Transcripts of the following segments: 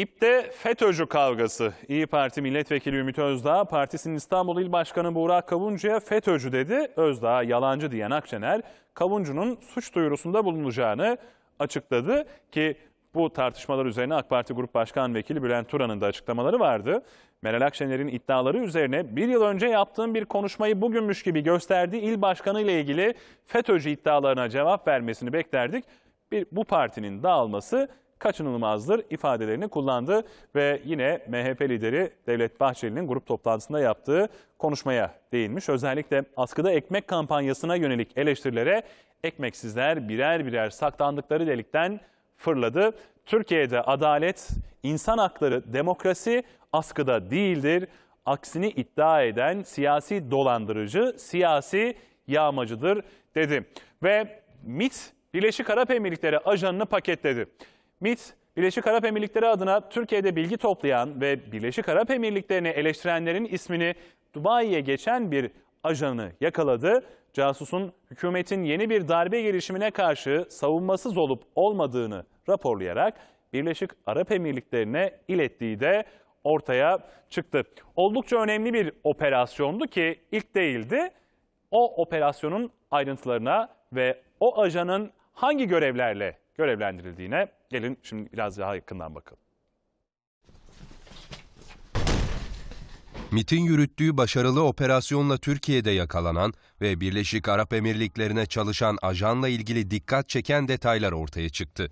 İpte FETÖ'cü kavgası. İyi Parti Milletvekili Ümit Özdağ, partisinin İstanbul İl Başkanı Burak Kavuncu'ya FETÖ'cü dedi. Özdağ yalancı diyen Akşener, Kavuncu'nun suç duyurusunda bulunacağını açıkladı ki bu tartışmalar üzerine AK Parti Grup Başkan Vekili Bülent Turan'ın da açıklamaları vardı. Meral Akşener'in iddiaları üzerine bir yıl önce yaptığım bir konuşmayı bugünmüş gibi gösterdiği il başkanı ile ilgili FETÖ'cü iddialarına cevap vermesini beklerdik. Bir, bu partinin dağılması kaçınılmazdır ifadelerini kullandı ve yine MHP lideri Devlet Bahçeli'nin grup toplantısında yaptığı konuşmaya değinmiş. Özellikle askıda ekmek kampanyasına yönelik eleştirilere ekmeksizler birer birer saklandıkları delikten fırladı. Türkiye'de adalet, insan hakları, demokrasi askıda değildir. Aksini iddia eden siyasi dolandırıcı, siyasi yağmacıdır dedi. Ve MIT Birleşik Arap Emirlikleri ajanını paketledi. MIT, Birleşik Arap Emirlikleri adına Türkiye'de bilgi toplayan ve Birleşik Arap Emirlikleri'ni eleştirenlerin ismini Dubai'ye geçen bir ajanı yakaladı. Casusun hükümetin yeni bir darbe girişimine karşı savunmasız olup olmadığını raporlayarak Birleşik Arap Emirlikleri'ne ilettiği de ortaya çıktı. Oldukça önemli bir operasyondu ki ilk değildi. O operasyonun ayrıntılarına ve o ajanın hangi görevlerle görevlendirildiğine gelin şimdi biraz daha yakından bakalım. MIT'in yürüttüğü başarılı operasyonla Türkiye'de yakalanan ve Birleşik Arap Emirlikleri'ne çalışan ajanla ilgili dikkat çeken detaylar ortaya çıktı.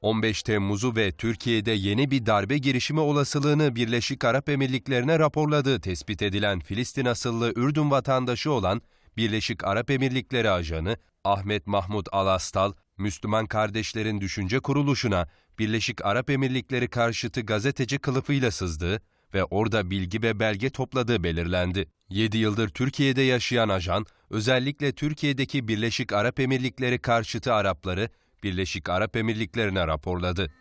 15 Temmuz'u ve Türkiye'de yeni bir darbe girişimi olasılığını Birleşik Arap Emirlikleri'ne raporladığı tespit edilen Filistin asıllı Ürdün vatandaşı olan Birleşik Arap Emirlikleri ajanı Ahmet Mahmut Alastal, Müslüman Kardeşlerin Düşünce Kuruluşu'na Birleşik Arap Emirlikleri karşıtı gazeteci kılıfıyla sızdığı ve orada bilgi ve belge topladığı belirlendi. 7 yıldır Türkiye'de yaşayan ajan, özellikle Türkiye'deki Birleşik Arap Emirlikleri karşıtı Arapları Birleşik Arap Emirlikleri'ne raporladı.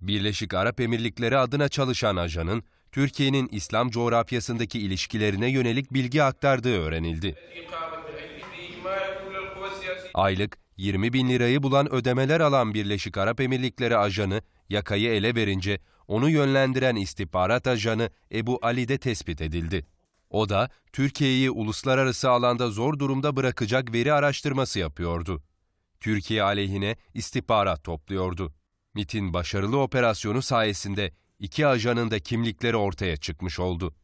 Birleşik Arap Emirlikleri adına çalışan ajanın, Türkiye'nin İslam coğrafyasındaki ilişkilerine yönelik bilgi aktardığı öğrenildi. Aylık 20 bin lirayı bulan ödemeler alan Birleşik Arap Emirlikleri ajanı yakayı ele verince onu yönlendiren istihbarat ajanı Ebu Ali de tespit edildi. O da Türkiye'yi uluslararası alanda zor durumda bırakacak veri araştırması yapıyordu. Türkiye aleyhine istihbarat topluyordu. MIT'in başarılı operasyonu sayesinde iki ajanın da kimlikleri ortaya çıkmış oldu.